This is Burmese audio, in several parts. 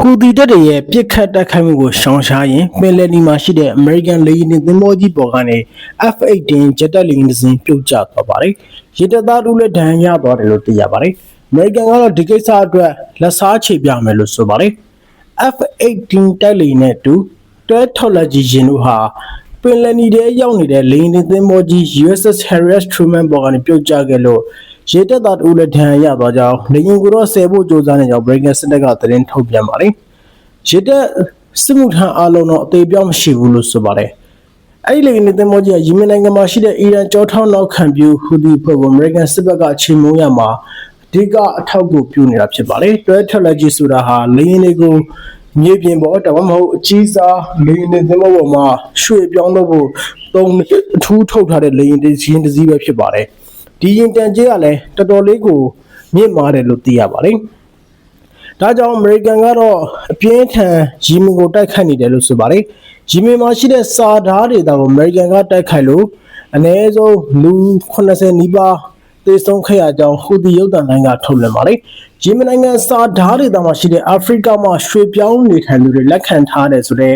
ဟူဒီတပ်တွေရဲ့ပြစ်ခတ်တိုက်ခိုက်မှုကိုရှောင်ရှားရင်ပင်လယ်နီမှာရှိတဲ့ American လေယာဉ်သင်္ဘောကြီးပေါ်ကနေ F-18 ဂျက်တိုက်လေယာဉ်တစ်စင်းပြုတ်ကျသွားပါတယ်။ရေတပ်သားတို့လည်းဒဏ်ရာရသွားတယ်လို့သိရပါတယ်။ American ကတော့ဒီကိစ္စအတွက်လက်စားချေပြမယ်လို့ဆိုပါတယ်။ F-18 တိုက်လေယာဉ်နဲ့အတူတွဲထော်လက်ကြီးရင်တို့ဟာပင်လယ်နီထဲရောက်နေတဲ့လေယာဉ်သင်္ဘောကြီး USS Harry S. Truman ပေါ်ကနေပြုတ်ကျခဲ့လို့ ရေတပ်သားတို့လည်းဒဏ်ရာရသွားကြောင်းလေယာဉ်ကိုတော့ဆယ်ဖို့ကြိုးစားနေကြောင်း Breaking စစ်တပ်ကသတင်းထုတ်ပြန်ပါတယ်။ရေတပ်စစ်မှုထမ်းအားလုံးတော့အသေးပြောင်းမရှိဘူးလို့ဆိုပါတယ်။အဲ့ဒီလေယာဉ်သင်္ဘောကြီးကယီမင်နိုင်ငံမှာရှိတဲ့အီရန်ကြောထောက်နောက်ခံပြုဟူဒီဖွဲ့ကို American စစ်ဘက်ကချိန်မုံရမှာအဓိကအထောက်အကူပြုနေတာဖြစ်ပါတယ်။တွဲထက်လက်ကြီးဆိုတာဟာလေယာဉ်တွေကိုမြေပြင်ပေါ်တော့မဟုတ်အကြီးစားလေယာဉ်တွေသင်္ဘောပေါ်မှာရွှေ့ပြောင်းတော့ဖို့သုံးအထူးထုတ်ထားတဲ့လေယာဉ်တစ်စီးတစ်စီးပဲဖြစ်ပါတယ်။ ဒီရင်တန်ကြီးကလည်းတော်တော်လေးကိုမြင့်မားတယ်လို့သိရပါတယ်။ဒါကြောင့်အမေရိကန်ကတော့အပြင်းထန်ယီမင်ကိုတိုက်ခိုက်နေတယ်လို့ဆိုပါတယ်။ယီမင်မှာရှိတဲ့စာဓာတ်ဒေသကိုအမေရိကန်ကတိုက်ခိုက်လို့အနည်းဆုံးလူ80နီးပါးသေဆုံးခဲ့ရကြောင်းဟူဒီရုပ်သံတိုင်းကထုတ်လွှင့်ပါတယ်။ယီမင်နိုင်ငံစာဓာတ်ဒေသမှာရှိတဲ့အာဖရိကမှာရွှေပြောင်းနေထိုင်သူတွေလက်ခံထားတယ်ဆိုတဲ့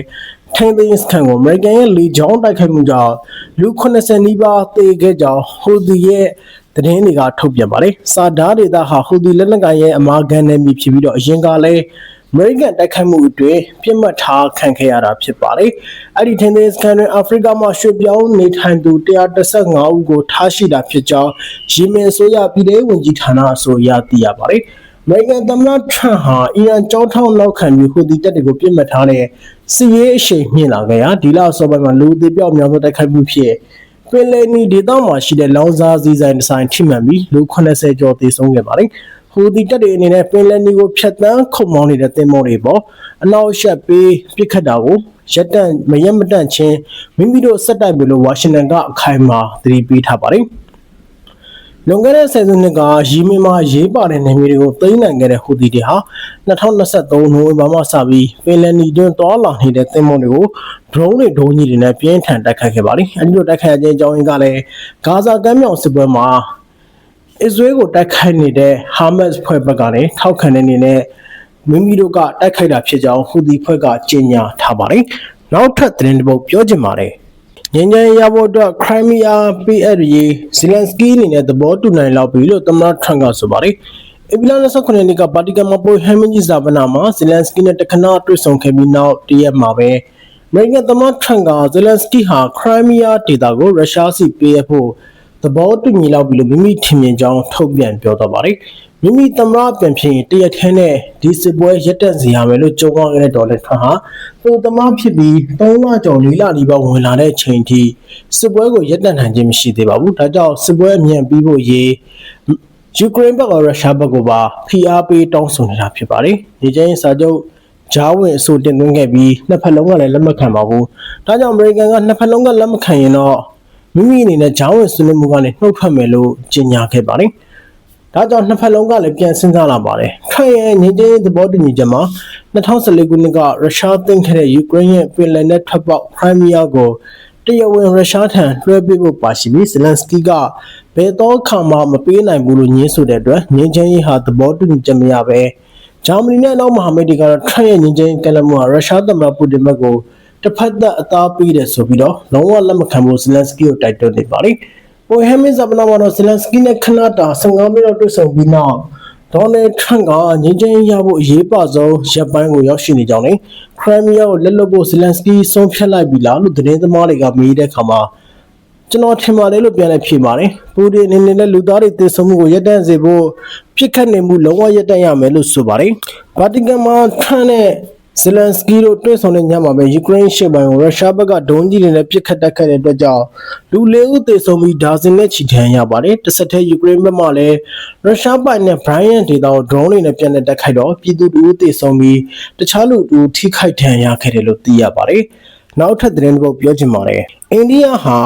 ထိန်းသိမ်းစခန်းကိုအမေရိကန်ရဲ့လေကြောင်းတိုက်ခိုက်မှုကြောင့်လူ80နီးပါးသေခဲ့ကြောင်းဟူဒီရဲ့သတင်းတွေကထုတ်ပြန်ပါတယ်။စာဓာတ်ဒေသဟာဟူဒီလက်နက်ကိုင်ရဲ့အမာခံနယ်မြေဖြစ်ပြီးတော့အရင်ကလည်းအမေရိကန်တိုက်ခိုက်မှုအတွင်းပြစ်မှတ်ထားခံခဲ့ရတာဖြစ်ပါတယ်။အဲ့ဒီထင်းသေးစကန်တွင်အာဖရိကမှာရွှေ့ပြောင်းနေထိုင်သူ135ဦးကိုထားရှိတာဖြစ်ကြောင်းယီမင်ဆိုရပြည်ထောင်ဝင်ကြီးဌာနအဆိုအရသိရပါတယ်။အမေရိကန်သမ္မတထရန့်ဟာအီရန်ကြောထောက်နောက်ခံပြီးဟူဒီတပ်တွေကိုပြစ်မှတ်ထားတဲ့ စီးရေးအရှိန်မြင့်လာခဲ့ရာဒီလအစောပိုင်းမှာလူအသေးပြောက်များသောတိုက်ခိုက်မှုဖြစ်ပင်လယ်နီဒေသမှာရှိတဲ့လောင်စာစီဆိုင်ဒီဇိုင်းထိမှန်ပြီးလူ80ကျော်သေဆုံးခဲ့ပါတယ်။ဟူဒီတပ်တွေအနေနဲ့ပင်လယ်နီကိုဖျက်ဆီးခုံမောင်းနေတဲ့သင်္ဘောတွေပေါ်အနောက်ရှက်ပေးပစ်ခတ်တာကိုရက်တန့်မရက်မတန့်ချင်းမိမိတို့စက်တိုက်ပြီလို့ဝါရှင်တန်ကအခိုင်အမာသတိပေးထားပါတယ်။ လွန်ခဲ့တဲ့ဆယ်စုနှစ်ကယီမင်မှာရေးပါတဲ့နေမြေတွေကိုသိမ်းနိုင်ခဲ့တဲ့ဟူဒီတွေဟာ2023နိုဝင်ဘာမှစပြီးပင်လယ်နီတွင်တွာလာနေတဲ့သင်္ဘောတွေကို drone တွေဒုံးကြီးတွေနဲ့ပြင်းထန်တိုက်ခိုက်ခဲ့ပါတယ်။အဲဒီလိုတိုက်ခိုက်ခြင်းအကြောင်းရင်းကလည်းဂါဇာကမ်းမြောင်စစ်ပွဲမှာအစ္စရေးကိုတိုက်ခိုက်နေတဲ့ဟာမတ်စ်ဖွဲ့ဘက်ကနေထောက်ခံတဲ့အနေနဲ့မိမိတို့ကတိုက်ခိုက်တာဖြစ်ကြောင်းဟူဒီဖွဲ့ကကြေညာထားပါတယ်။နောက်ထပ်သတင်းတစ်ပုဒ်ပြောချင်ပါတယ်။ ငញ្ញန်ရဖို့အတွက်ခရိုင်းမီးယားပေးအပ်ရေးဇီလန်စကီအနေနဲ့သဘောတူနိုင်လောက်ပြီလို့သမ္မတထရန့်ကဆိုပါတယ်။အဗီလာ29ရက်နေ့ကပါတီကန်မှာပိုဟမ်မင်းကြီးဇာဗနာမှာဇီလန်စကီနဲ့တခဏတွေ့ဆုံခဲ့ပြီးနောက်တရက်မှာပဲအမေရိကန်သမ္မတထရန့်ကဇီလန်စကီဟာခရိုင်းမီးယားဒေသကိုရုရှားစီပေးအပ်ဖို့ သဘောတူညီလောက်ပြီလို့မိမိထင်မြင်ကြောင်းထုတ်ပြန်ပြောသွားပါတယ်။မိမိသမ္မတပြန်ဖြစ်ရင်တရက်ထဲနဲ့ဒီစစ်ပွဲရပ်တန့်စေရမယ်လို့ကြုံသွားခဲ့တဲ့ဒေါ်နယ်ထရန့်ဟာသူသမ္မတဖြစ်ပြီး၃လကျော်၄လနီးပါးဝင်လာတဲ့အချိန်ထိစစ်ပွဲကိုရပ်တန့်နိုင်ခြင်းမရှိသေးပါဘူး။ဒါကြောင့်စစ်ပွဲအမြန်ပြီးဖို့ရေးယူကရိန်းဘက်ကရုရှားဘက်ကပါဖိအားပေးတောင်းဆိုနေတာဖြစ်ပါတယ်။ဒီကျင်းစာချုပ်ဂျားဝင်အဆိုတင်သွင်းခဲ့ပြီးနှစ်ဖက်လုံးကလည်းလက်မခံပါဘူး။ဒါကြောင့်အမေရိကန်ကနှစ်ဖက်လုံးကလက်မခံရင်တော့ မိမိအနေနဲ့ဂျားဝင်ဆွေးနွေးမှုကနေနှုတ်ထွက်မယ်လို့ကြေညာခဲ့ပါတယ်။ဒါကြောင့်နှစ်ဖက်လုံးကလည်းပြန်စဉ်းစားလာပါတယ်။ခိုင်ရဲ့ငြိမ်းချမ်းရေးသဘောတူညီချက်မှာ2014ခုနှစ်ကရုရှားသိမ်းခဲ့တဲ့ယူကရိန်းရဲ့ပင်လယ်နက်ထွက်ပေါက်ခရိုင်းမီးယားကိုတရားဝင်ရုရှားထံလွှဲပေးဖို့ပါရှိပြီးဇလန်စကီကဘယ်တော့ခါမှမပေးနိုင်ဘူးလို့ညင်းဆိုတဲ့အတွက်ငြိမ်းချမ်းရေးဟာသဘောတူညီချက်မရဘဲဂျာမနီနဲ့နောက်မဟာမိတ်တွေကတော့ထရန့်ရဲ့ငြိမ်းချမ်းရေးကလမှုဟာရုရှားသမ္မတပူတင်ဘက်ကို တစ်ဖက်သက်အသားပေးတယ်ဆိုပြီးတော့လုံးဝလက်မခံဖို့ဇလန်စကီကိုတိုက်တွန်းနေပါတယ်။ပိုဟမ်မင်းဇာပနာမှာတော့ဇလန်စကီနဲ့ခဏတာ15မိနစ်တွေ့ဆုံပြီးနောက်ဒေါ်နယ်ထရန့်ကငြိမ်းချမ်းရေးရဖို့အရေးပါဆုံးရပ်ပိုင်းကိုရောက်ရှိနေကြောင်းနဲ့ခရိုင်းမီးယားကိုလက်လွတ်ဖို့ဇလန်စကီဆုံးဖြတ်လိုက်ပြီလားလို့သတင်းသမားတွေကမေးတဲ့အခါမှာကျွန်တော်ထင်ပါတယ်လို့ပြန်လဲဖြေပါတယ်ပူတင်အနေနဲ့လူသားတွေတည်ဆုံမှုကိုရပ်တန့်စေဖို့ပြစ်ခတ်နေမှုလုံးဝရပ်တန့်ရမယ်လို့ဆိုပါတယ်ဗာတီကန်မှာထရန့်နဲ့ ဇလန်စကီတို့တွေ့ဆုံတဲ့ညမှာပဲယူကရိန်းရှေ့ပိုင်းကိုရုရှားဘက်ကဒုံးကြီးတွေနဲ့ပစ်ခတ်တက်ခတ်တဲ့အတွက်ကြောင့်လူလေးဦးသေဆုံးပြီးဒါဇင်နဲ့ချီထမ်းရပါတယ်။တစ်ဆက်တည်းယူကရိန်းဘက်မှလည်းရုရှားပိုင်နဲ့ဘရိုင်ယန်ဒေသကိုဒရုန်းတွေနဲ့ပြန်လည်တက်ခိုက်တော့ပြည်သူတို့သေဆုံးပြီးတခြားလူတို့ထိခိုက်ဒဏ်ရာရခဲ့တယ်လို့သိရပါတယ်။နောက်ထပ်သတင်းတစ်ပုဒ်ပြောချင်ပါတယ်။အိန္ဒိယဟာ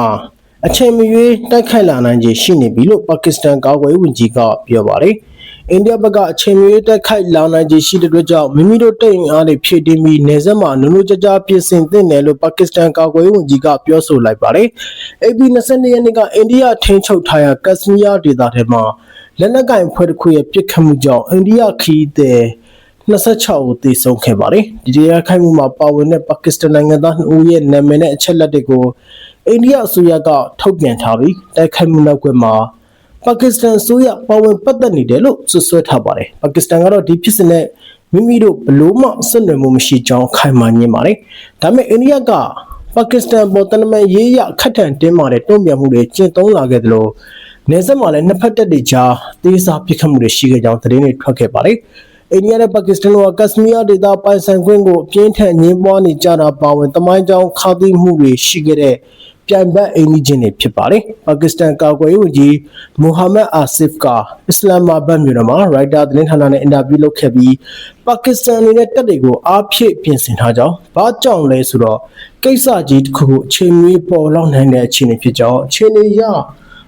အချိန်မရွေးတိုက်ခိုက်လာနိုင်ခြေရှိနေပြီလို့ပါကစ္စတန်ကာကွယ်ရေးဝန်ကြီးကပြောပါတယ်။ အိန္ဒိယဘက်ကအချိန်မရွေးတိုက်ခိုက်လာနိုင်ခြေရှိတဲ့အတွက်ကြောင့်မိမိတို့တိတ်အားတွေဖြည့်တင်းပြီးနေဆက်မှာနုနုကြကြပြင်ဆင်သင့်တယ်လို့ပါကစ္စတန်ကာကွယ်ရေးဝန်ကြီးကပြောဆိုလိုက်ပါတယ်။ AP 22ရက်နေ့ကအိန္ဒိယထိန်းချုပ်ထားရာကက်စမီးယားဒေသထဲမှာလက်နက်ကင်ဖွဲ့တစ်ခုရဲ့ပစ်ခတ်မှုကြောင့်အိန္ဒိယခီးသည်26ဦးသေဆုံးခဲ့ပါတယ်ဒီတရားခိုင်မှုမှာပါဝင်တဲ့ပါကစ္စတန်နိုင်ငံသား2ဦးရဲ့နာမည်နဲ့အချက်လက်တွေကိုအိန္ဒိယအစိုးရကထုတ်ပြန်ထားပြီးတိုက်ခိုက်မှုနောက်ကွယ်မှာ ပါကစ္စတန်အစိုးရပါဝင်ပတ်သက်နေတယ်လို့ဆွဆွဲထားပါတယ်ပါကစ္စတန်ကတော့ဒီဖြစ်စဉ်နဲ့မိမိတို့ဘလို့မှဆက်နွယ်မှုမရှိကြောင်းခိုင်မာညင်းပါတယ်ဒါပေမဲ့အိန္ဒိယကပါကစ္စတန်ပေါ်တနမန်ရေးရခတ်ထန်တင်းမာတဲ့တုံ့ပြန်မှုတွေကျင့်သုံးလာခဲ့သလိုနေဆက်မှာလည်းနှစ်ဖက်တပ်တွေကြားသေးစားပစ်ခတ်မှုတွေရှိခဲ့ကြောင်းသတင်းတွေထွက်ခဲ့ပါတယ်။အိန္ဒိယနဲ့ပါကစ္စတန်တို့ကကက်စမီးယားဒေသပိုင်ဆိုင်ခွင့်ကိုအပြင်းထန်ညှင်းပွားနေကြတာပါဝင်တမိုင်းကြောင်းခါသီးမှုတွေရှိခဲ့တဲ့ ပြိုင်ဘက်အိန္ဒိချင်းတွေဖြစ်ပါတယ်။ပါကစ္စတန်ကာကွယ်ရေးဝန်ကြီးမိုဟာမက်အာဆစ်ကအစ္စလာမာဘတ်မြို့တော်မှာရိုက်တာသတင်းဌာနနဲ့အင်တာဗျူးလုပ်ခဲ့ပြီးပါကစ္စတန်အနေနဲ့တပ်တွေကိုအားဖြည့်ပြင်ဆင်ထားကြောင်းဘာကြောင့်လဲဆိုတော့ကိစ္စကြီးတစ်ခုကိုအချိန်မီပေါ်လောက်နိုင်တဲ့အခြေအနေဖြစ်ကြောင်းအခြေအနေရ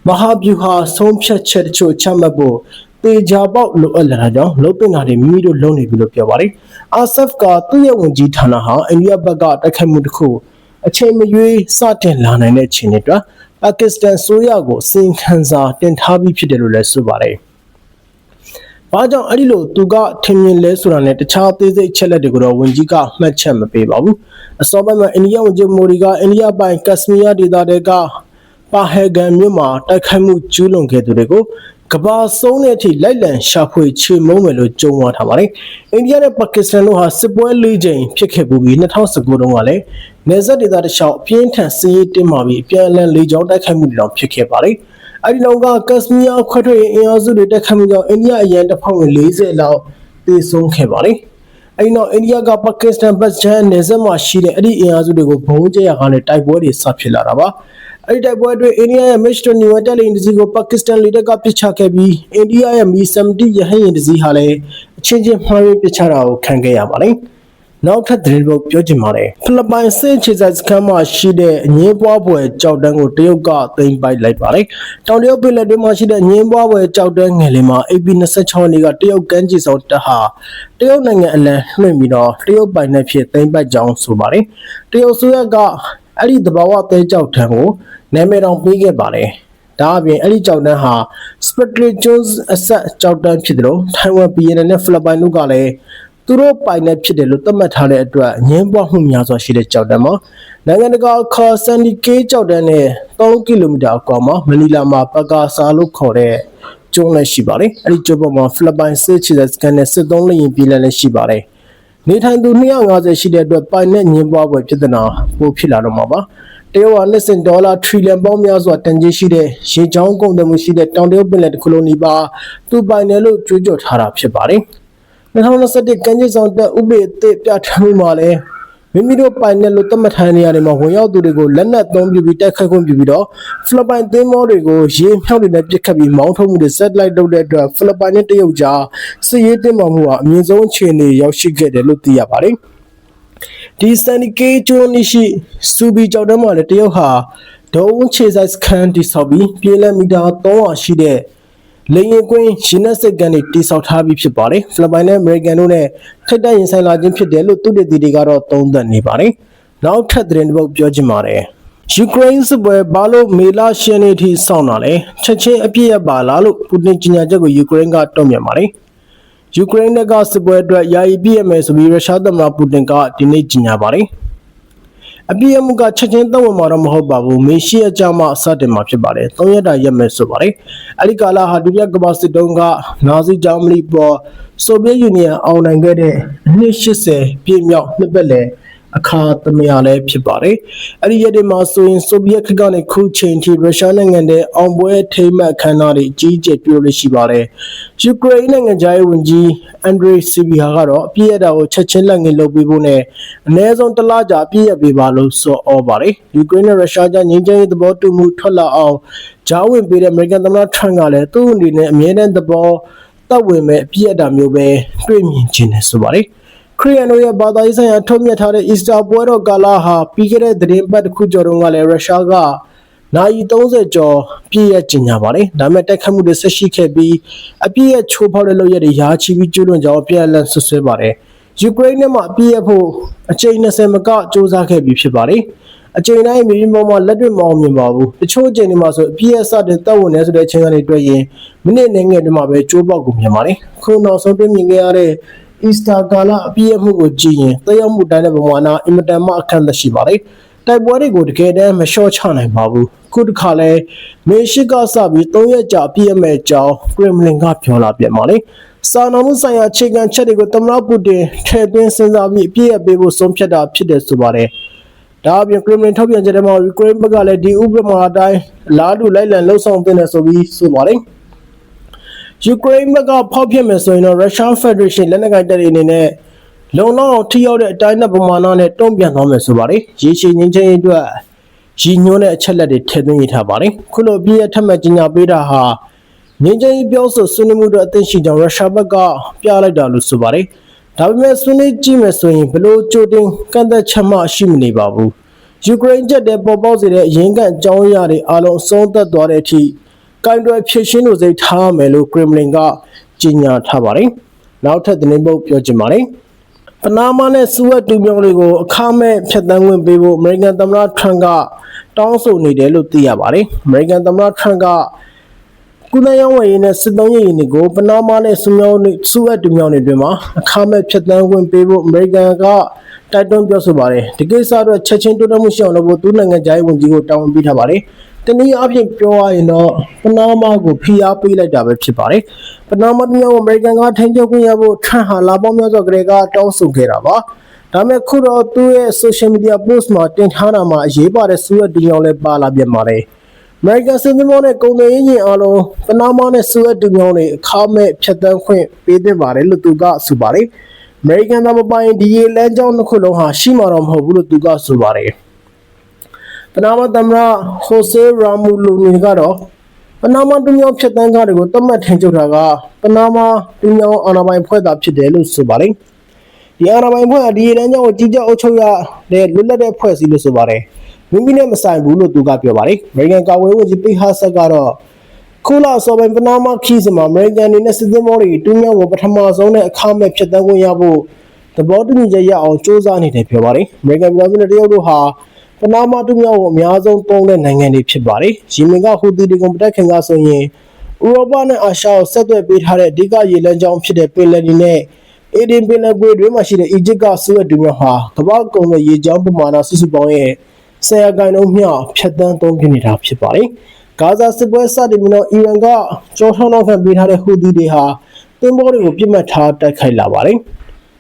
မဟာဗျူဟာဆုံးဖြတ်ချက်တချို့ချမှတ်ဖို့တေချာပေါက်လိုအပ်လာတာကြောင့်လုံပင်တာတွေမိမိတို့လုပ်နေပြီလို့ပြောပါတယ်။ ASF ကသူ့ရဲ့ဝန်ကြီးဌာနဟာအိန္ဒိယဘက်ကတိုက်ခိုက်မှုတစ်ခု အချိန်မရွေးစတင်လာနိုင်တဲ့အခြေအနေအတွက်ပါကစ္စတန်ဆိုရကိုအစဉ်ခံစာတင်ထားပြီးဖြစ်တယ်လို့လည်းဆိုပါတယ်။ဘာကြောင့်အဲ့ဒီလိုသူကထင်မြင်လဲဆိုတာနဲ့တခြားသေးစိတ်ချက်လက်တွေကိုတော့ဝန်ကြီးကမှတ်ချက်မပေးပါဘူး။အစောပိုင်းမှာအိန္ဒိယဝန်ကြီးမိုဒီကအိန္ဒိယပိုင်ကက်စမီးယားဒေသတွေကပါဟေဂန်မြို့မှာတိုက်ခိုက်မှုကျူးလွန်ခဲ့သူတွေကို ကဘာဆုံးတဲ့အထိလိုက်လံရှာဖွေချေမုံမယ်လို့ကြုံဝါထားပါတယ်။အိန္ဒိယနဲ့ပါကစ္စတန်တို့ဟာစစ်ပွဲ၄ကြိမ်ဖြစ်ခဲ့ပူပြီး2019တုန်းကလည်းနေဆက်ဒေသတစ်လျှောက်အပြင်းထန်စစ်ရေးတင်းမာပြီးအပြန်အလှန်လေကြောင်းတိုက်ခိုက်မှုတွေတောင်ဖြစ်ခဲ့ပါတယ်။အဲဒီနောက်ကကက်စမီးယားခွဲထွက်ရေးအင်အားစုတွေတိုက်ခိုက်မှုကြောင့်အိန္ဒိယအရန်တပ်ဖွဲ့ဝင်40လောက်သေဆုံးခဲ့ပါတယ်။အဲဒီနောက်အိန္ဒိယကပါကစ္စတန်ဘတ်ဂျန်နယ်စပ်မှာရှိတဲ့အဲ့ဒီအင်အားစုတွေကိုဘုံကျရကနေတိုက်ပွဲတွေစဖြစ်လာတာပါ။ အဲ့ဒီတိုက်ပွဲအတွင်းအိန္ဒိယရဲ့ Mr. New Delhi တစည်းကိုပါကစ္စတန်လေတပ်ကပစ်ချခဲ့ပြီးအိန္ဒိယရဲ့ Mi-70 ရဟတ်ယာဉ်တစည်းဟာလည်းအချင်းချင်းမှားယွင်းပစ်ချတာကိုခံခဲ့ရပါတယ်။နောက်ထပ်သတင်းပုတ်ပြောချင်ပါတယ်ဖိလစ်ပိုင်စစ်ခြေစိုက်စခန်းမှာရှိတဲ့အငင်းပွားပွဲကြောက်တန်းကိုတရုတ်ကသိမ်းပိုက်လိုက်ပါတယ်တောင်တရုတ်ပြည်လက်တွင်းမှာရှိတဲ့အငင်းပွားပွဲကြောက်တန်းငယ်လေးမှာ AP26 နေကတရုတ်ကမ်းခြေဆောင်တပ်ဟာတရုတ်နိုင်ငံအလံလွှင့်ပြီးတော့တရုတ်ပိုင်နယ်ဖြစ်သိမ်းပိုက်ကြောင်းဆိုပါတယ်တရုတ်ဆိုရက အဲ့ဒီသဘာဝသဲကြောက်ထံကိုနာမည်တောင်ပေးခဲ့ပါတယ်ဒါအပြင်အဲ့ဒီကြောက်တန်းဟာ Spectre Jones အဆက်ကြောက်တန်းဖြစ်တယ်လို့ထိုင်ဝမ်ပြည်နယ်နဲ့ဖိလစ်ပိုင်တို့ကလည်းသူတို့ပိုင်နဲ့ဖြစ်တယ်လို့သတ်မှတ်ထားတဲ့အတွက်ငင်းပွားမှုများစွာရှိတဲ့ကြောက်တန်းမှာနိုင်ငံတကာခေါ်စန်ဒီကေကြောက်တန်းနဲ့3ကီလိုမီတာအကွာမှာမနီလာမှာပကာဆာလို့ခေါ်တဲ့ကျုံးလည်းရှိပါတယ်အဲ့ဒီကျုံးပေါ်မှာဖိလစ်ပိုင်စစ်ချစ်တဲ့စကန်နဲ့စစ်သုံးလျင်ပြည်လည်းလည်းရှိပါတယ် နေထိုင်သူ250ရှိတဲ့အတွက်ပိုင်နဲ့ညင်းပွားပွဲပြဿနာပိုဖြစ်လာတော့မှာပါတရုတ်ဟာနှစ်စဉ်ဒေါ်လာထရီလီယံပေါင်းများစွာတန်ကြေးရှိတဲ့ရေချောင်းကုန်သွယ်မှုရှိတဲ့တောင်တရုတ်ပင်လယ်တစ်ခုလုံးနီးပါးသူပိုင်တယ်လို့ကြွေးကြော်ထားတာဖြစ်ပါတယ်2021ကမ်းခြေဆောင်တက်ဥပဒေအသစ်ပြဋ္ဌာန်းမှုမှာလည်း မိမိတို့ပိုင်နယ်လို့သတ်မှတ်ထားနေရတဲ့မှာဝင်ရောက်သူတွေကိုလက်နက်သုံးပြပြီးတိုက်ခိုက်ခွင့်ပြုပြီးတော့ဖိလစ်ပိုင်သင်းမောတွေကိုရေမြောက်တွေနဲ့ပစ်ခတ်ပြီးမောင်းထုတ်မှုတွေ satellite လုပ်တဲ့အတွက်ဖိလစ်ပိုင်နဲ့တရုတ်ကြားစစ်ရေးတင်းမာမှုဟာအမြင့်ဆုံးအခြေအနေရောက်ရှိခဲ့တယ်လို့သိရပါတယ်။ဒီစန်ဒီကေဂျိုနီရှိစူဘီကြောက်တန်းမှာလည်းတရုတ်ဟာဒုံးခြေဆိုင်စခန်းတိဆောက်ပြီးပြည်လက်မီတာ300ရှိတဲ့ လေရင်ကွင်းရင်းနှက်စစ်ကန်တွေတိစောက်ထားပြီးဖြစ်ပါတယ်ဖိလစ်ပိုင်နဲ့အမေရိကန်တို့နဲ့ထိပ်တိုက်ရင်ဆိုင်လာခြင်းဖြစ်တယ်လို့သူတို့တွေကတော့သုံးသပ်နေပါတယ်နောက်ထပ်သတင်းတစ်ပုဒ်ပြောချင်ပါတယ်ယူကရိန်းစစ်ပွဲဘာလို့မေလရှင်းနေထိစောင့်တာလဲချက်ချင်းအပြည့်ရပါလားလို့ပူတင်ကြီးညာချက်ကိုယူကရိန်းကတုံ့ပြန်ပါတယ်ယူကရိန်းကစစ်ပွဲအတွက်ယာယီပြည့်ရမယ်ဆိုပြီးရုရှားသမ္မတပူတင်ကဒီနေ့ကြီးညာပါတယ် အပြည့်အမှုကချက်ချင်းသုံးဝင်မှာတော့မဟုတ်ပါဘူးမေရှိအကြမှာစတင်မှာဖြစ်ပါတယ်၃ရက်တာရက်မဲ့ဆိုပါတယ်အဲ့ဒီကာလဟာဒုတိယကမ္ဘာစစ်တုန်းကနာဇီဂျာမနီပေါ်ဆိုဗီယက်ယူနီယံအောင်နိုင်ခဲ့တဲ့အနှစ်80ပြည့်မြောက်နှစ်ပတ်လည် အခါသမယလည်းဖြစ်ပါတယ်။အဲ့ဒီရက်တွေမှာဆိုရင်ဆိုဗီယက်ခေတ်ကနေခုချိန်ထိရုရှားနိုင်ငံတဲ့အောင်ပွဲထိမှတ်ခမ်းနားတွေအကြီးအကျယ်ပြုလုပ်ရှိပါတယ်။ယူကရိန်းနိုင်ငံသားရေးဝန်ကြီးအန်ဒရီစီဗီဟာကတော့အပြည့်ရတာကိုချက်ချင်းလက်ငင်းလုပ်ပေးဖို့နဲ့အနည်းဆုံးတစ်လကြာအပြည့်ရပေးပါလို့ဆိုဩပါတယ်။ယူကရိန်းနဲ့ရုရှားကြားငြိမ်းချမ်းရေးသဘောတူမှုထွက်လာအောင်ဂျားဝင်ပေးတဲ့အမေရိကန်သမ္မတထရန့်ကလည်းသူ့အနေနဲ့အမြဲတမ်းသဘောတပ်ဝင်မဲ့အပြည့်ရတာမျိုးပဲတွေ့မြင်ခြင်းနဲ့ဆိုပါတယ်။ ခရီးယန်တို့ရဲ့ဘာသာရေးဆိုင်ရာထုတ်မြတ်ထားတဲ့အီစတာပွဲတော်ကာလဟာပြီးခဲ့တဲ့သတင်းပတ်တစ်ခုကျော်တုန်းကလည်းရုရှားကနိုင်30ကျော်ပြည့်ရကျင်ညာပါတယ်ဒါပေမဲ့တိုက်ခတ်မှုတွေဆက်ရှိခဲ့ပြီးအပြည့်ရချိုးဖောက်တဲ့လုပ်ရတဲ့ရာချီပြီးကျွလွန်ကြောင်းပြန်လည်ဆွဆွဲပါတယ်ယူကရိန်းနဲ့မှအပြည့်ရဖို့အချိန်20မကစ조사ခဲ့ပြီးဖြစ်ပါတယ်အချိန်တိုင်းမြေပြင်ပေါ်မှာလက်တွေ့မအောင်မြင်ပါဘူးတချို့အချိန်တွေမှာဆိုအပြည့်အစတဲ့တပ်ဝင်နေဆိုတဲ့အချိန်ကနေတွေ့ရင်မိနစ်နဲ့ငယ်တွေမှာပဲကျိုးပေါက်ကိုမြင်ပါတယ်ခုနောက်ဆုံးတွေ့မြင်ခဲ့ရတဲ့ အီစတာကာလအပြည့်အမှုကိုကြည့်ရင်သက်ရောက်မှုတိုင်းတဲ့ပမာဏအင်မတန်မှအခန့်အသတ်ရှိပါတယ်။တိုက်ပွဲတွေကိုတကယ်တမ်းမလျှော့ချနိုင်ပါဘူး။ခုတစ်ခါလဲမေရှိကစပြီး3ရက်ကြာအပြည့်အမဲ့ကြောင်းကရမလင်ကပြောလာပြန်ပါလေ။စာနာမှုဆိုင်ရာအခြေခံချက်တွေကိုသမ္မတပူတင်ထည့်သွင်းစဉ်းစားပြီးအပြည့်အပေးဖို့ဆုံးဖြတ်တာဖြစ်တယ်ဆိုပါတယ်။ဒါအပြင်ကရမလင်ထုတ်ပြန်ချက်ထဲမှာယူကရိန်းဘက်ကလည်းဒီဥပမာအတိုင်းလာတူလိုက်လံလှုပ်ဆောင်တင်တယ်ဆိုပြီးဆိုပါတယ်။ ယူကရိန်းဘက်ကဖောက်ဖျက်မယ်ဆိုရင်တော့ရုရှားဖက်ဒရေးရှင်းလက်နက်ကိုင်တပ်တွေအနေနဲ့လုံလောက်အောင်ထိရောက်တဲ့အတိုင်းအတာပမာဏနဲ့တုံ့ပြန်သွားမယ်ဆိုပါတယ်။ရေရှည်ငင်းချင်းအတွက်ရည်ညွှန်းတဲ့အချက်လက်တွေထည့်သွင်းရထားပါတယ်။ခုလိုအပြည့်အထက်မှတ်ကြီးညာပေးတာဟာငင်းချင်းပြောဆိုဆွေးနွေးမှုတွေအသင့်ရှိကြောင်းရုရှားဘက်ကပြလိုက်တာလို့ဆိုပါတယ်။ဒါပေမဲ့ဆွေးနွေးကြည့်မယ်ဆိုရင်ဘလို့ကြိုတင်ကန့်သက်ချက်မှရှိမနေပါဘူး။ယူကရိန်းချက်တဲ့ပေါ်ပေါက်စေတဲ့အရင်ကအကြောင်းအရာတွေအလုံးအဆုံးသက်သွားတဲ့အထိ ကင်တွယ်ဖြစ်ရှင်းလို့စိတ်ထားမယ်လို့ကရမလင်ကကြေညာထားပါတယ်။နောက်ထပ်သတင်းပုတ်ပြောချင်ပါတယ်။ပနားမားနဲ့စူဝက်တူမြောင်းတွေကိုအခမဲ့ဖျက်ဆီးဝင်ပေးဖို့အမေရိကန်သမ္မတထရန့်ကတောင်းဆိုနေတယ်လို့သိရပါတယ်။အမေရိကန်သမ္မတထရန့်ကကုလရောင်းဝယ်ရေးနဲ့စစ်သုံးရေးတွေကိုပနားမားနဲ့ဆူမြောင်းနေစူအပ်တူမြောင်းတွေတွင်မှာအခမဲ့ဖြတ်တန်းခွင့်ပေးဖို့အမေရိကန်ကတိုက်တွန်းပြောဆိုပါတယ်ဒီကိစ္စအတွက်ချက်ချင်းတိုးတက်မှုရှိအောင်လုပ်ဖို့သူနိုင်ငံခြားရေးဝန်ကြီးကိုတောင်းပန်ပေးထားပါတယ် တနည်းအားဖြင့်ပြောရရင်တော့ပနားမားကိုဖိအားပေးလိုက်တာပဲဖြစ်ပါတယ်ပနားမားမြောင်းအမေရိကန်ကထိန်းချုပ်ခွင့်ရဖို့ထရန့်ဟာလာပေါင်းများစွာကလေးကတောင်းဆိုခဲ့တာပါဒါပေမဲ့ခုတော့သူ့ရဲ့ social media post မှာတင်ထားတာမှာအရေးပါတဲ့စူအပ်တူမြောင်းလည်းပါလာပြန်ပါတယ်အမေရိကန်စစ်သင်္ဘောနဲ့ကုန်သွယ်ရေးရင်အားလုံးပနားမားနဲ့ဆွေးတူမြောင်းတွေအခမဲ့ဖြတ်တန်းခွင့်ပေးသင့်ပါတယ်လို့သူကဆိုပါတယ်။အမေရိကန်သားမပိုင်ဒီရေလမ်းကြောင်းတစ်ခုလုံးဟာရှိမှာတော့မဟုတ်ဘူးလို့သူကဆိုပါတယ်။ ပနားမားသမ္မတဟိုဆေရာမူလိုနီကတော့ပနားမားတူမြောင်းဖြတ်တန်းကားတွေကိုတတ်မှတ်ထင်ချုပ်တာကပနားမားတူမြောင်းအာဏာပိုင်ဖွဲ့သားဖြစ်တယ်လို့ဆိုပါတယ်။ဒီအာဏာပိုင်ဖွဲ့ကဒီရေတန်းကြောင့်ကြီးကြပ်အုပ်ချုပ်ရတဲ့လွတ်လပ်တဲ့ဖွဲ့စည်းလို့ဆိုပါတယ်မိမိနဲ့မဆိုင်ဘူးလို့သူကပြောပါတယ်အမေရိကန်ကာကွယ်ရေးဝန်ကြီးပိဟာဆက်ကတော့ခုလာစောပိုင်းပနာမခီးစမှာအမေရိကန်အနေနဲ့စစ်သင်္ဘောတွေတူးမြောင်းကိုပထမဆုံးနဲ့အခမဲ့ဖြစ်တန်းခွင့်ရဖို့သဘောတူညီချက်ရအောင်စ조사နေတယ်ပြောပါတယ်အမေရိကန်ပြည်ထောင်စုနဲ့တရုတ်တို့ဟာ ပနာမတူးမြောင်းကိုအများဆုံးသုံးတဲ့နိုင်ငံတွေဖြစ်ပါတယ်ယီမင်ကဟူသီတွေကိုပတက်ခင်ကဆိုရင်ဥရောပနဲ့အာရှကိုဆက်သွယ်ပေးထားတဲ့အဓိကရေလမ်းကြောင်းဖြစ်တဲ့ပင်လယ်ဒီနဲ့အေဒင်ပင်လယ်ကွေ့တွင်မှရှိတဲ့အီဂျစ်ကဆွေးတူမျိုးဟာကမ္ဘာကုန်တဲ့ရေကြောင်းပမာဏစုစုပေါင်းရဲ့ဆယ်ရာခိုင်နှုန်းမျှဖြတ်တန်းသုံးပြနေတာဖြစ်ပါတယ်။ဂါဇာစစ်ပွဲစတင်ပြီးတော့အီရန်ကကြောထောင်းနောက်ခံပေးထားတဲ့ဟူသီတွေဟာတင်ဘောတွေကိုပြစ်မှတ်ထားတိုက်ခိုက်လာပါတယ်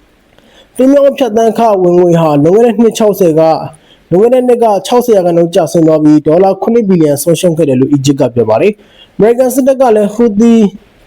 ။တင်မြောင်းဖြတ်တန်းခဝင်ငွေဟာလွန်ခဲ့တဲ့နှစ်60က လွန်ခဲ့တဲ့နှစ်က60ရာခိုင်နှုန်းကျဆင်းသွားပြီးဒေါ်လာ9ဘီလီယံဆုံးရှုံးခဲ့တယ်လို့အီဂျစ်ကပြောပါတယ်။ American စစ်တပ်ကလည်းဟူသီ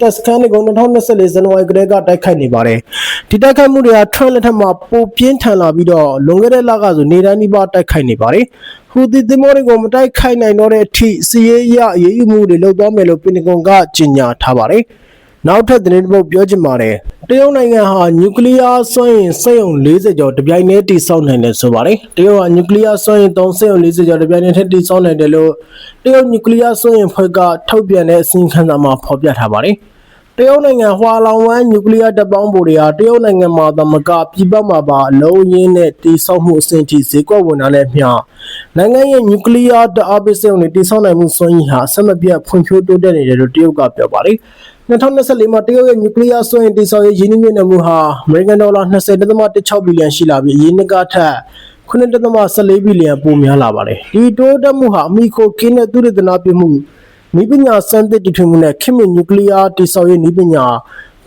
တက်စကန်ကို2024ဇန်နဝါရီကတည်းကတိုက်ခိုက်နေပါတယ်။ဒီတိုက်ခိုက်မှုတွေဟာ Trump လက်ထက်မှာပိုပြင်းထန်လာပြီးတော့လွန်ခဲ့တဲ့လကဆိုနေတိုင်းဒီပါတိုက်ခိုက်နေပါတယ်။ဟူသီသင်္ဘောတွေကိုမတိုက်ခိုက်နိုင်တော့တဲ့အထိစီးရေးရအရေးယူမှုတွေလုပ်သွားမယ်လို့ပင်တဂွန်ကကြေညာထားပါတယ်။ နောက်ထပ်သတင်းတစ်ပုဒ်ပြောချင်ပါတယ်။တရုတ်နိုင်ငံဟာနျူကလ িয়ার စွမ်းအင်စက်ရုံ40ကျော်တပြိုင်တည်းတည်ဆောက်နိုင်တယ်ဆိုပါတယ်။တရုတ်ဟာနျူကလ িয়ার စွမ်းအင်သုံးစက်ရုံ40ကျော်တပြိုင်တည်းထပ်တည်ဆောက်နိုင်တယ်လို့တရုတ်နျူကလ িয়ার စွမ်းအင်ဖွဲ့ကထုတ်ပြန်တဲ့အစီရင်ခံစာမှာဖော်ပြထားပါတယ်။ တရုတ်နိုင်ငံဟွာလောင်ဝမ်နျူကလ িয়ার တပ်ပေါင်းဗိုလ်တွေဟာတရုတ်နိုင်ငံမှာသမကပြည်ပမှာပါအလုံးရင်းနဲ့တိစောက်မှုအဆင့်ထိဈေးကွက်ဝင်တာနဲ့မျှနိုင်ငံရဲ့နျူကလ িয়ার တအားပစ္စည်းတွေတိစောက်နိုင်မှုစွမ်းရည်ဟာအဆက်မပြတ်ဖွံ့ဖြိုးတိုးတက်နေတယ်လို့တရုတ်ကပြောပါတယ် 2024မှာတရုတ်ရဲ့နျူကလ িয়ার စွမ်းအင်တိစောက်ရေးရင်းနှီးမြှုပ်နှံမှုဟာအမေရိကန်ဒေါ်လာ20.16ဘီလီယံရှိလာပြီးအရင်နှစ်ကထက်9.14ဘီလီယံပိုများလာပါတယ်ဒီတိုးတက်မှုဟာအမိခိုကင်းတဲ့သူရတနာပြမှု နည်းပညာစံသစ်တည်ထွင်မှုနဲ့ခေတ်မီနျူကလ িয়ার တိစောက်ရေးနည်းပညာ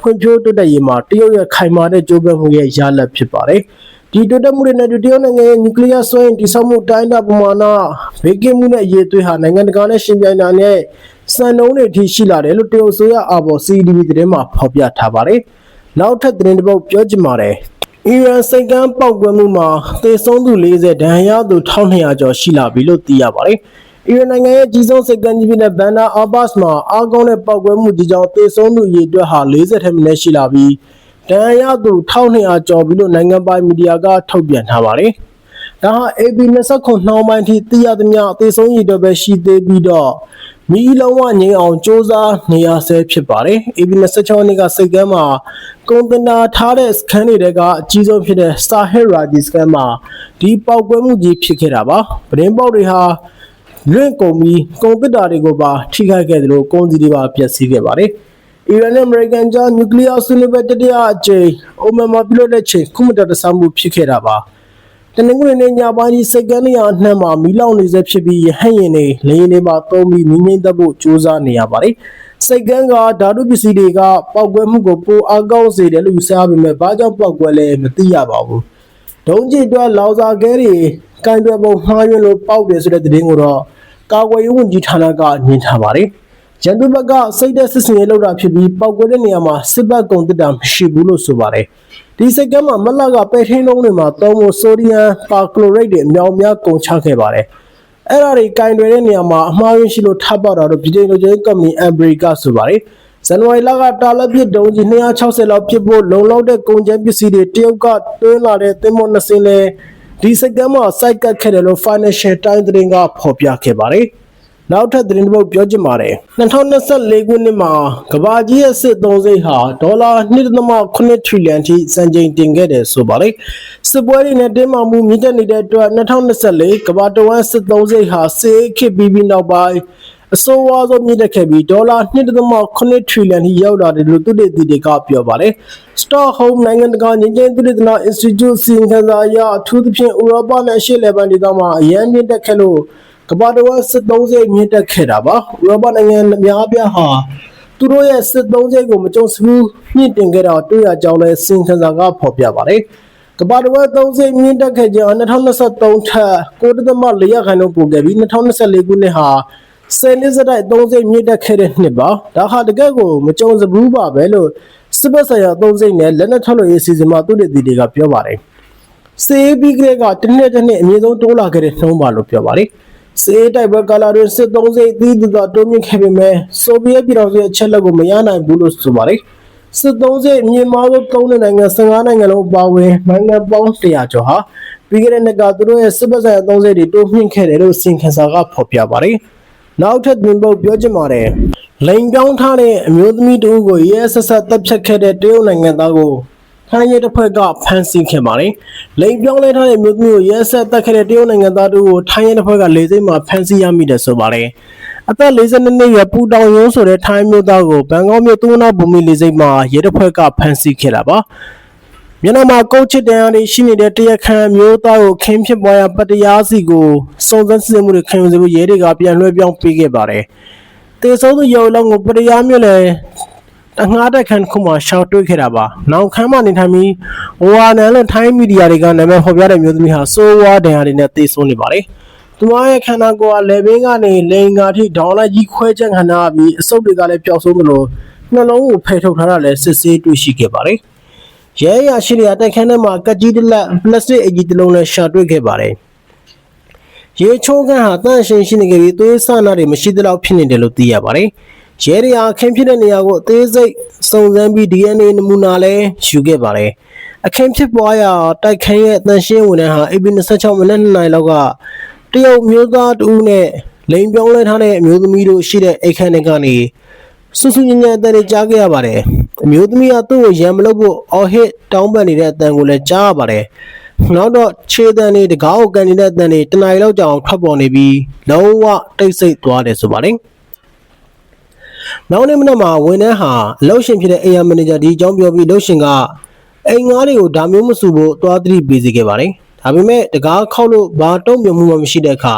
ဖွံ့ဖြိုးတိုးတက်ရေးမှာတရုတ်ရဲ့ခိုင်မာတဲ့ကြိုးပမ်းမှုရဲ့ရလဒ်ဖြစ်ပါတယ်။ဒီတိုးတက်မှုတွေနဲ့အတူတရုတ်နိုင်ငံရဲ့နျူကလ িয়ার စွမ်းအင်တိစောက်မှုတိုင်းတာပမာဏဘေးကင်းမှုနဲ့အရေးအသွေးဟာနိုင်ငံတကာနဲ့ရှင်ပြိုင်တာနဲ့ စံနှုန်းတွေအထိရှိလာတယ်လို့တရုတ်ဆိုရအာဘော် CDB သတင်းမှာဖော်ပြထားပါတယ်။နောက်ထပ်သတင်းတစ်ပုဒ်ပြောချင်ပါတယ်။အီရန်စိတ်ကမ်းပောက်ကွဲမှုမှာသေဆုံးသူ40ဒဏ်ရာရသူ1200ကျော်ရှိလာပြီလို့သိရပါတယ်။အီရန်နိုင်ငံရဲ့ကြီးဆုံးစိတ်ကမ်းကြီးဖြစ်တဲ့ဘန်ဒါအာဘတ်စ်မှာအာကုန်းတဲ့ပောက်ကွဲမှုကြီးကြောင့်သေဆုံးသူအရေအတွက်ဟာ40ထက်မနည်းရှိလာပြီးဒဏ်ရာရသူ1200ကျော်ပြီလို့နိုင်ငံပိုင်မီဒီယာကထုတ်ပြန်ထားပါတယ်။ဒါဟာ AB 29နှောင်းပိုင်းထိသိရသမျှသေဆုံးရည်အတွက်ပဲရှိသေးပြီးတော့ မီးလုံးဝငြိမ်းအောင်စ조사နေရဆဲဖြစ်ပါတယ်။ AB 26ရက်နေ့ကစိတ်ကမ်းမှာကုန်တင်တာထားတဲ့စခန်းတွေတဲကအကြီးဆုံးဖြစ်တဲ့ Sahir Raji စခန်းမှာဒီပောက်ကွဲမှုကြီးဖြစ်ခဲ့တာပါ။ပရင်ပေါက်တွေဟာလွင့်ကုန်ပြီးကုန်ပစ်တာတွေကိုပါထိခိုက်ခဲ့တယ်လို့ကုန်စည်တွေပါပျက်စီးခဲ့ပါတယ်။ အီရန်နဲ့အမေရိကန်ကြားနျူကလ িয়ার ဆွေးနွေးပွဲတတိယအကြိမ်အိုမန်မှာပြုလုပ်တဲ့ချိန်ခုမတော်တဆမှုဖြစ်ခဲ့တာပါ တနင်္ဂနွေနေ့ညပိုင်းဒီစိတ်ကန်းနေရာအနှံ့မှာမီးလောင်နေစေဖြစ်ပြီးရဟတ်ရင်တွေလေရင်တွေမှာသုံးပြီးမီးငိမ့်သက်ဖို့ကြိုးစားနေရပါတယ်စိတ်ကန်းကဓာတုပစ္စည်းတွေကပောက်ကွဲမှုကိုပိုအားကောင်းစေတယ်လို့ယူဆရပေမဲ့ဘာကြောင့်ပောက်ကွဲလဲမသိရပါဘူးဒုံးကျည်အတွက်လောက်စာကဲတွေကင်တွယ်ပုံမှားယွင်းလို့ပောက်တယ်ဆိုတဲ့သတင်းကိုတော့ကာကွယ်ရေးဝန်ကြီးဌာနကညှင်းထားပါတယ်ရန်သူဘက်ကစိတ်သက်စစ်စင်ရေးလုပ်တာဖြစ်ပြီးပောက်ကွဲတဲ့နေရာမှာစစ်ဘက်ကုံတက်တာမရှိဘူးလို့ဆိုပါတယ် ဒီစိတ်ကမ်းမှာမလကပဲထင်းလုံးတွေမှာသုံးဖို့ဆိုဒီယမ်ပါကလိုရိတ်တွေအများအများကုန်ချခဲ့ပါတယ်အဲ့ဒါတွေကင်တွယ်တဲ့နေရာမှာအမှားယွင်းရှိလို့ထပ်ပေါက်တာတော့ပြည်ထောင်စုကုမ္ပဏီအမ်ဘရီကဆိုပါတယ်ဇန်နဝါရီလကတာလက်ပစ်ဒုံးကြီး260လောက်ဖြစ်ဖို့လုံလောက်တဲ့ကုန်ကျန်းပစ္စည်းတွေတရုတ်ကတွင်းလာတဲ့သင်္ဘောနှစ်စင်းလဲဒီစိတ်ကမ်းမှာစိုက်ကတ်ခဲ့တယ်လို့ Financial Times သတင်းကဖော်ပြခဲ့ပါတယ် နောက်ထပ်သတင်းတစ်ပုဒ်ပြောချင်ပါတယ်2024ခုနှစ်မှာကမ္ဘာကြီးရဲ့စစ်သုံးစိတ်ဟာဒေါ်လာ1.8 trillion ထိစံချိန်တင်ခဲ့တယ်ဆိုပါလေစစ်ပွဲတွေနဲ့တင်းမာမှုမြင့်တက်နေတဲ့အတွက်2024ကမ္ဘာတဝန်းစစ်သုံးစိတ်ဟာစေခစ်ပြီးပြီးနောက်ပိုင်းအဆိုးဝါးဆုံးမြင့်တက်ခဲ့ပြီးဒေါ်လာ1.8 trillion ထိရောက်လာတယ်လို့သူတို့တွေကပြောပါတယ် Stockholm နိုင်ငံတကာငြိမ်းချမ်းသုတေသန Institute စီရင်ခံစာအရအထူးသဖြင့်ဥရောပနဲ့အရှေ့လယ်ပိုင်းဒေသမှာအရန်မြင့်တက်ခဲ့လို့ ကမ္ဘာတော်စစ်သုံးစိတ်မြင့်တက်ခဲ့တာပါဥရောပနိုင်ငံအများအပြားဟာသူတို့ရဲ့စစ်သုံးစိတ်ကိုမကြုံစဘူးမြင့်တင်ခဲ့တာတွေ့ရကြောင်းလည်းစီရင်ခံစာကဖော်ပြပါတယ်ကမ္ဘာတော်သုံးစိတ်မြင့်တက်ခဲ့ကြောင်း2023ထက်9.4ရာခိုင်နှုန်းပိုခဲ့ပြီး2024ခုနှစ်ဟာဆယ်နှစ်စတိုက်သုံးစိတ်မြင့်တက်ခဲ့တဲ့နှစ်ပါဒါဟာတကယ့်ကိုမကြုံစဘူးပါပဲလို့စစ်ဘက်ဆိုင်ရာသုံးစိတ်နဲ့လက်နက်ထုတ်လုပ်ရေးစီစဉ်မှာသူတွေတီတွေကပြောပါတယ်စေးပြီးကလေးကတစ်နှစ်တစ်နှစ်အမြင့်ဆုံးတိုးလာခဲ့တဲ့နှုန်းပါလို့ပြောပါတယ် စေးတိုက်ပွဲကာလတွင်စစ်သုံးစိတ်သီးသီးသောတိုးမြင့်ခဲ့ပေမဲ့ဆိုဗီယက်ပြည်ထောင်စုရဲ့အချက်လက်ကိုမရနိုင်ဘူးလို့ဆိုပါတယ်စစ်သုံးစိတ်အမြင့်မားဆုံးသုံးတဲ့နိုင်ငံ15နိုင်ငံလုံးအပါအဝင်နိုင်ငံပေါင်း100ကျော်ဟာပြီးခဲ့တဲ့နှစ်ကသူတို့ရဲ့စစ်ဘက်ဆိုင်ရာသုံးစိတ်တွေတိုးမြင့်ခဲ့တယ်လို့စင်ခန်းစာကဖော်ပြပါတယ်နောက်ထပ်တွင်ပုတ်ပြောချင်ပါတယ်လိန်ပြောင်းထားတဲ့အမျိုးသမီးတဦးကိုရဲဆက်ဆက်တပ်ဖြတ်ခဲ့တဲ့တရုတ်နိုင်ငံသားကို ထိုင်းရဲတပ်ဖွဲ့ကဖမ်းဆီးခဲ့ပါတယ်။လိန်ပြောင်းလဲထားတဲ့မြို့မျိုးကိုရဲဆက်တပ်ခဲ့တဲ့တရုတ်နိုင်ငံသားတို့ကိုထိုင်းရဲတပ်ဖွဲ့ကလေစိတ်မှာဖမ်းဆီးရမိတယ်ဆိုပါတယ်။အသက်42နှစ်အရွယ်ပူတောင်ရုံးဆိုတဲ့ထိုင်းမြို့သားကိုဘန်ကောက်မြို့သုံးနာဘူမီလေစိတ်မှာရဲတပ်ဖွဲ့ကဖမ်းဆီးခဲ့တာပါ။မြန်မာမှာကောက်ချစ်တန်ရာတွေရှိနေတဲ့တရခန်မျိုးသားကိုခင်းဖြစ်ပွားရပတ္တရားစီကိုစုံစမ်းစစ်ဆေးမှုတွေခံယူစေဖို့ရဲတွေကပြန်လွှဲပြောင်းပေးခဲ့ပါတယ်။တေဆုံးသူရုံလုံးကိုပတရားမြို့လေ တငှားတက်ခန်းခုမှရှောက်တွေ့ခဲ့တာပါ။နောက်ခန်းမှနေထိုင်ပြီးဝါနန်လို့ထိုင်းမီဒီယာတွေကနာမည်ဖော်ပြတဲ့မျိုးသမီးဟာစိုးဝါဒဏ်ရာတွေနဲ့တေဆုံးနေပါတယ်။သူမရဲ့ခန္ဓာကိုယ်ကလေဘင်းကနေလိန်ကာထိဒေါင်းလိုက်ကြီးခွဲချက်ခံထားပြီးအဆုပ်တွေကလည်းပျောက်ဆုံးသလိုနှလုံးကိုဖယ်ထုတ်ထားတာလည်းစစ်ဆေးတွေ့ရှိခဲ့ပါတယ်။ရဲရရှိတဲ့တိုက်ခန်းထဲမှာကက်ကြီးတစ်လက်ပလတ်စတစ်အကြီးတစ်လုံးနဲ့ရှာတွေ့ခဲ့ပါတယ်။ရေချိုးခန်းဟာတန့်ရှင်းရှိနေကြပြီးသွေးဆနာတွေမရှိသလောက်ဖြစ်နေတယ်လို့သိရပါတယ်။ ရဲတွေဟာအခင်းဖြစ်တဲ့နေရာကိုအသေးစိတ်စုံစမ်းပြီး DNA နမူနာလည်းယူခဲ့ပါတယ်။အခင်းဖြစ်ပွားရာတိုက်ခန်းရဲ့တန့်ရှင်းဝန်ထမ်းဟာ AB26 မိနစ်2နာရီလောက်ကတရုတ်မျိုးသားတူနဲ့လိန်ပြောင်းလဲထားတဲ့အမျိုးသမီးတို့ရှိတဲ့အိတ်ခန်းတွေကနေဆူဆူညံ့ညံ့အတန်တွေကြားခဲ့ရပါတယ်။အမျိုးသမီးကသူ့ကိုရံမလို့ဖို့အော်ဟစ်တောင်းပန်နေတဲ့အတန်ကိုလည်းကြားရပါတယ်။နောက်တော့ခြေတန်တွေတကားကိုကန်နေတဲ့အတန်တွေတနင်္လာလောက်ကြောင်ထွက်ပေါ်နေပြီးလုံးဝတိတ်ဆိတ်သွားတယ်ဆိုပါတယ်။ နောက်နေ့မနက်မှာဝန်ထမ်းဟာအလုပ်ရှင်ဖြစ်တဲ့ AR manager ဒီအကြောင်းပြောပြီးလုပ်ရှင်ကအိမ်ငါးတွေကိုဒါမျိုးမဆူဖို့သွားသတိပေးစေခဲ့ပါတယ်။ဒါပေမဲ့တကားခောက်လို့ဘာတုံ့ပြန်မှုမှမရှိတဲ့အခါ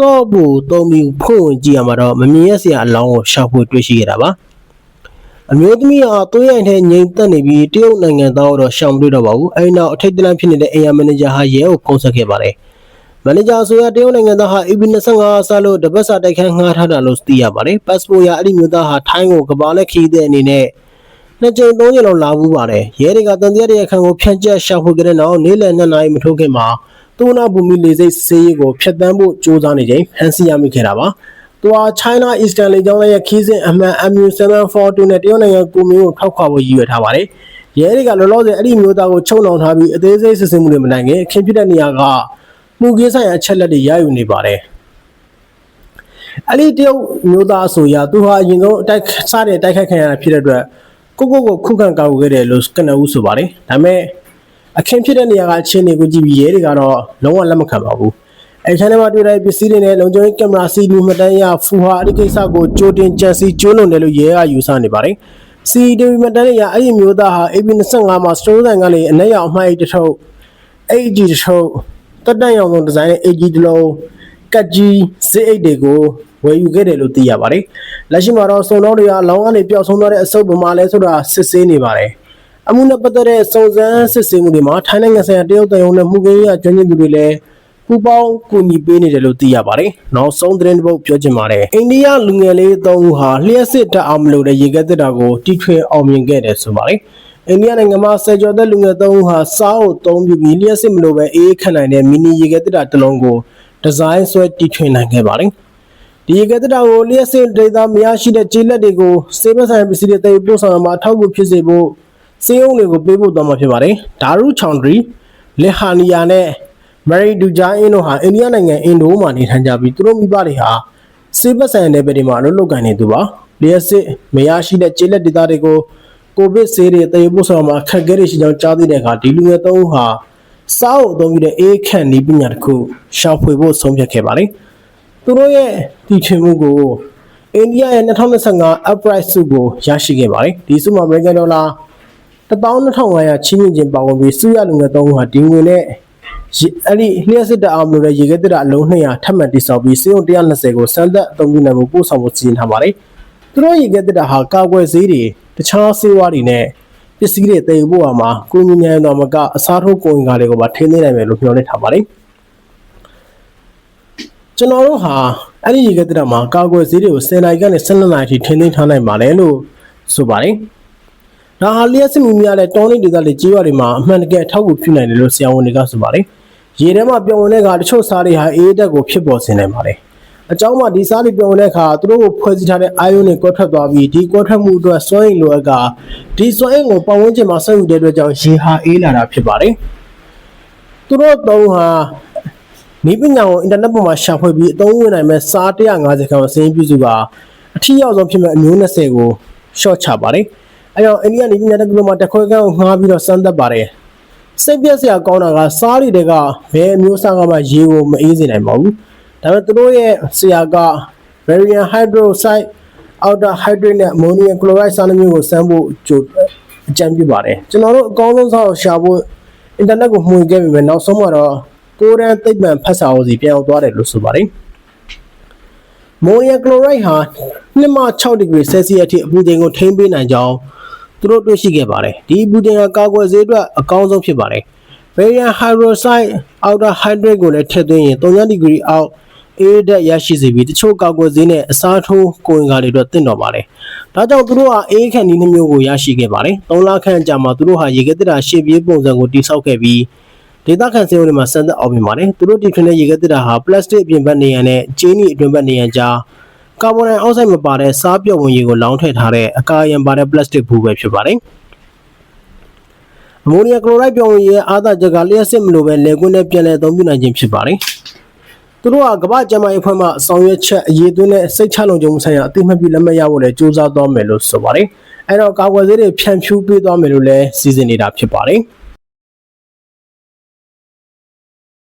တော့ဘူးတုံးပြီးဖွင့်ဝင်ကြည့်ရမှာတော့မမြင်ရစရာအလောင်းကိုရှောက်ဖို့တွေ့ရှိရတာပါ။အမျိုးသမီးဟာသွေးရိုင်ထဲငြိမ်သက်နေပြီးတရုတ်နိုင်ငံသားတော့ရှောင်မတွေ့တော့ပါဘူး။အဲဒီနောက်အထိတ်တလန့်ဖြစ်နေတဲ့ AR manager ဟာရဲကိုဖုန်းဆက်ခဲ့ပါတယ်။ မန်နေဂျာဆိုရတရုတ်နိုင်ငံသားဟာ AB25 ဆလို့တပတ်စာတိုက်ခန်းငှားထားတာလို့သိရပါတယ်။ passport ရအဲ့ဒီမျိုးသားဟာထိုင်းကိုကဘာလက်ခီးတဲ့အနေနဲ့နှစ်ကြိမ်သုံးကြိမ်လောက်လာဘူးပါတယ်။ရဲတွေကတန်တရားတဲ့အခန်းကိုဖြန့်ကျက်ရှာဖွေကြတဲ့နောက်နေ့လယ်2နာရီမထိုးခင်မှာသူနာဘူမီလေစိတ်စေးရီကိုဖျက်ဆီးဖို့ကြိုးစားနေချိန်ဖမ်းဆီးရမိခဲ့တာပါ။သူဟာ China Eastern လေကြောင်းလိုင်းရဲ့ခီးစဉ်အမှန် MU742 နဲ့တရုတ်နိုင်ငံကိုမင်းကိုထောက်ခွာဖို့ရည်ရွယ်ထားပါတယ်။ရဲတွေကလောလောဆယ်အဲ့ဒီမျိုးသားကိုချုံနှောင်ထားပြီးအသေးစိတ်စစ်ဆေးမှုတွေမနိုင်ခင်အခင်းဖြစ်တဲ့နေရာက မှုကိဆိုင်ရာအချက်လက်တွေရယူနေပါတယ်။အဲ့ဒီတရုတ်မျိုးသားဆိုရသူဟာအရင်ဆုံးအတိုက်စတဲ့တိုက်ခိုက်ခံရတာဖြစ်တဲ့အတွက်ကိုကိုကိုခုခံကာကွယ်ခဲ့တယ်လို့ကနဦးဆိုပါတယ်။ဒါပေမဲ့အခင်းဖြစ်တဲ့နေရာကအခြေအနေကိုကြည့်ပြီးရဲတွေကတော့လုံးဝလက်မခံပါဘူး။အဲချမ်းထဲမှာတွေ့တဲ့ပစ္စည်းတွေနဲ့လုံခြုံရေးကင်မရာစီလူမှတ်တမ်းရဖူဟာအဲ့ဒီကိစ္စကိုကြိုတင်ကြံစည်ကျိုးလွန်တယ်လို့ရဲကယူဆနေပါတယ်။စီဒီမတန်ရအဲ့ဒီမျိုးသားဟာ AB25 မှာစတိုးဆိုင်ကနေအနက်ရောင်အမှိုက်တစ်ထုပ် AG တစ်ထုပ် တက်တန့်ရောင်ဆုံးဒီဇိုင်းနဲ့ AG တစ်လုံးကတ်ကြီးစစ်အိတ်တွေကိုဝယ်ယူခဲ့တယ်လို့သိရပါတယ်။လက်ရှိမှာတော့စုံတော်တွေကအလောင်းကနေပျောက်ဆုံးသွားတဲ့အဆုပ်ပမာလဲဆိုတာစစ်ဆေးနေပါတယ်။အမှုနဲ့ပတ်သက်တဲ့စုံစမ်းစစ်ဆေးမှုတွေမှာထိုင်းနိုင်ငံဆိုင်ရာတရုတ်တရုံနဲ့မှုခင်းရကျွမ်းကျင်သူတွေလည်းပူပေါင်းကူညီပေးနေတယ်လို့သိရပါတယ်။နောက်ဆုံးသတင်းတစ်ပုဒ်ပြောချင်ပါတယ်။အိန္ဒိယလူငယ်လေးသုံးဦးဟာလျှက်စစ်တက်အောင်မလို့တဲ့ရေကက်တက်တာကိုတီထွင်အောင်မြင်ခဲ့တယ်ဆိုပါတယ်။ အိန္ဒိယနိုင်ငံမှာဆယ်ကျော်သက်လူငယ်သုံးဦးဟာစားအုပ်သုံးပြပြီးလျှက်စစ်မလို့ပဲအေးခန့်နိုင်တဲ့မီနီရေကက်တက်တာတစ်လုံးကိုဒီဇိုင်းဆွဲတီထွင်နိုင်ခဲ့ပါတယ်။ဒီရေကက်တက်တာကိုလျှက်စစ်ဒေတာမရရှိတဲ့ကျေးလက်တွေကိုစေဘက်ဆိုင်ပစ္စည်းတွေတည်ပို့ဆောင်မှာအထောက်အကူဖြစ်စေဖို့စေယုံတွေကိုပေးဖို့တော့မှာဖြစ်ပါတယ်။ဒါရုချောင်ဒရီလေဟာနီယာနဲ့မရီဒူဂျာအင်းတို့ဟာအိန္ဒိယနိုင်ငံအင်ဒိုမှာနေထိုင်ကြပြီးသူတို့မိဘတွေဟာစေဘက်ဆိုင်နယ်ပယ်တွေမှာအလုပ်လုပ်ကိုင်နေသူပါလျှက်စစ်မရရှိတဲ့ကျေးလက်ဒေတာတွေကို ကိုဗစ်ဆေးတွေတည်ပို့ဆောင်မှာခက်ခဲတွေရှိကြောင်းကြားသိတဲ့အခါဒီလူငယ်သုံးဦးဟာစားအုပ်အသုံးပြုတဲ့အေးခန့်နီးပညာတစ်ခုရှောင်ဖွေဖို့ဆုံးဖြတ်ခဲ့ပါတယ်။သူတို့ရဲ့တည်ချင်မှုကိုအိန္ဒိယရဲ့2025 upright စုကိုရရှိခဲ့ပါတယ်။ဒီစုမှာ American dollar 12500ချင်းမြင့်ချင်းပါဝင်ပြီးစုရလူငယ်သုံးဦးဟာဒီငွေနဲ့ရေအဲ့ဒီလျှက်စစ်တအောင်လို့တဲ့ရေခဲတက်တာအလုံး200ထပ်မံတိစောက်ပြီးစေုံ120ကိုစမ်းသပ်အသုံးပြုနိုင်မှုပို့ဆောင်ဖို့စီစဉ်ထားပါတယ်။သူတို့ရေခဲတက်တာဟာကာကွယ်ဆေးတွေ တခြားဆေးဝါးတွေနဲ့ပစ္စည်းတွေတည်ဖို့အမှာကိုညီညာတော်မကအစားထိုးကိုင်ကားတွေကိုပါထိန်းသိမ်းနိုင်မယ်လို့ပြောနေထားပါတယ်။ကျွန်တော်တို့ဟာအဲ့ဒီရေခဲတက်တာမှာကာကွယ်ဆေးတွေကို10နိုင်ကနေ12နိုင်အထိထိန်းသိမ်းထားနိုင်ပါတယ်လို့ဆိုပါတယ်။ဒါဟာလျှက်စစ်မှုများတဲ့တောင်းနေဒေသတွေကြီးရွာတွေမှာအမှန်တကယ်အထောက်အကူပြုနိုင်တယ်လို့ဆရာဝန်တွေကဆိုပါတယ်။ရေထဲမှာပြောင်းဝင်တဲ့အခါတချို့စားတွေဟာအေးတက်ကိုဖြစ်ပေါ်စေနိုင်ပါတယ်။ အကြောင်းမှာဒီစားတွေပြောင်းဝင်တဲ့အခါသူတို့ကိုဖွဲ့စည်းထားတဲ့အာယုန်တွေကွက်ထွက်သွားပြီးဒီကွက်ထွက်မှုအတွက်စွမ်းအင်လိုအပ်ကဒီစွမ်းအင်ကိုပတ်ဝန်းကျင်မှာဆက်ယူတဲ့အတွက်ကြောင့်ရေဟာအေးလာတာဖြစ်ပါတယ်။သူတို့သုံးဟာမိပညာကိုအင်တာနက်ပေါ်မှာရှာဖွေပြီးအသုံးဝင်နိုင်မဲ့စား150ခန်းကိုစင်းပြုစုပါအထီးရောက်ဆုံးဖြစ်မဲ့အမျိုး20ကိုရှော့ချပါတယ်။အဲကြောင့်အိန္ဒိယနေပညာတက္ကသိုလ်မှာတခွဲကန်းကိုငှားပြီးတော့စမ်းသပ်ပါတယ်။စိတ်ပြက်စရာကောင်းတာကစားတွေတွေကဘယ်အမျိုးအစားကမှရေကိုမအေးစေနိုင်ပါဘူး။ ဒါပေမဲ့သူတို့ရဲ့ဆရာက barium hydroxide outer hydrate နဲ့ ammonium chloride စားနှမျိုးကိုစမ်းဖို့ကြိုအကြံပြုပါတယ်။ကျွန်တော်တို့အကောင်းဆုံးစားကိုရှာဖို့အင်တာနက်ကိုမှွေခဲ့ပြီပဲနောက်ဆုံးမှာတော့ကိုရန်သိပ္ပံဖတ်စာအုပ်စီပြန်အောင်သွားတယ်လို့ဆိုပါတယ်။မိုနီယမ်ကလိုရိုက်ဟာ2မှ6ဒီဂရီဆယ်စီယပ်အထိအပူချိန်ကိုထိန်းပေးနိုင်ကြောင်းသူတို့တွေ့ရှိခဲ့ပါတယ်။ဒီအပူချိန်ကကာကွယ်ဆေးအတွက်အကောင်းဆုံးဖြစ်ပါတယ်။ Barium hydroxide outer hydrate ကိုလည်းထည့်သွင်းရင်3ဒီဂရီအောက် အေးဓာတ်ရရှိစေပြီးတချို့ကာကွယ်ဆေးနဲ့အစားထိုးကိုင်ကားတွေအတွက်တင့်တော်ပါတယ်။ဒါကြောင့်သူတို့ဟာအေးခန့်နည်းနှမျိုးကိုရရှိခဲ့ပါတယ်။3လခန့်ကြာမှသူတို့ဟာရေကတက်တာရှေ့ပြေးပုံစံကိုတိစောက်ခဲ့ပြီးဒေတာခန့်စေုံတွေမှာစမ်းသပ်အောင်ပြင်ပါတယ်။သူတို့တီထွင်တဲ့ရေကတက်တာဟာပလတ်စတစ်အပြင်ဘက်နေရန်နဲ့ကျင်းနီအတွင်းဘက်နေရန်ကြားကာဗွန်ဒိုင်အောက်ဆိုက်မပါတဲ့စားပြုတ်ဝင်ရေကိုလောင်းထည့်ထားတဲ့အကာအယံပါတဲ့ပလတ်စတစ်ဘူးပဲဖြစ်ပါတယ်။အမိုနီယမ်ကလိုရိုက်ပြောင်းရည်အားသာချက်ကလျှက်စစ်မလို့ပဲလေကွင်းနဲ့ပြန်လည်အသုံးပြုနိုင်ခြင်းဖြစ်ပါတယ်။ သူတို့ကကမ္ဘာ့ကျန်းမာရေးအဖွဲ့မှဆောင်ရွက်ချက်အရေးသွင်းတဲ့စိတ်ချလုံခြုံမှုဆိုင်ရာအသိမှတ်ပြုလက်မှတ်ရဖို့လည်းစူးစမ်းသွားမယ်လို့ဆိုပါတယ်။အဲတော့ကာကွယ်ဆေးတွေဖြန့်ဖြူးပေးသွားမယ်လို့လည်းစီစဉ်နေတာဖြစ်ပါတယ်။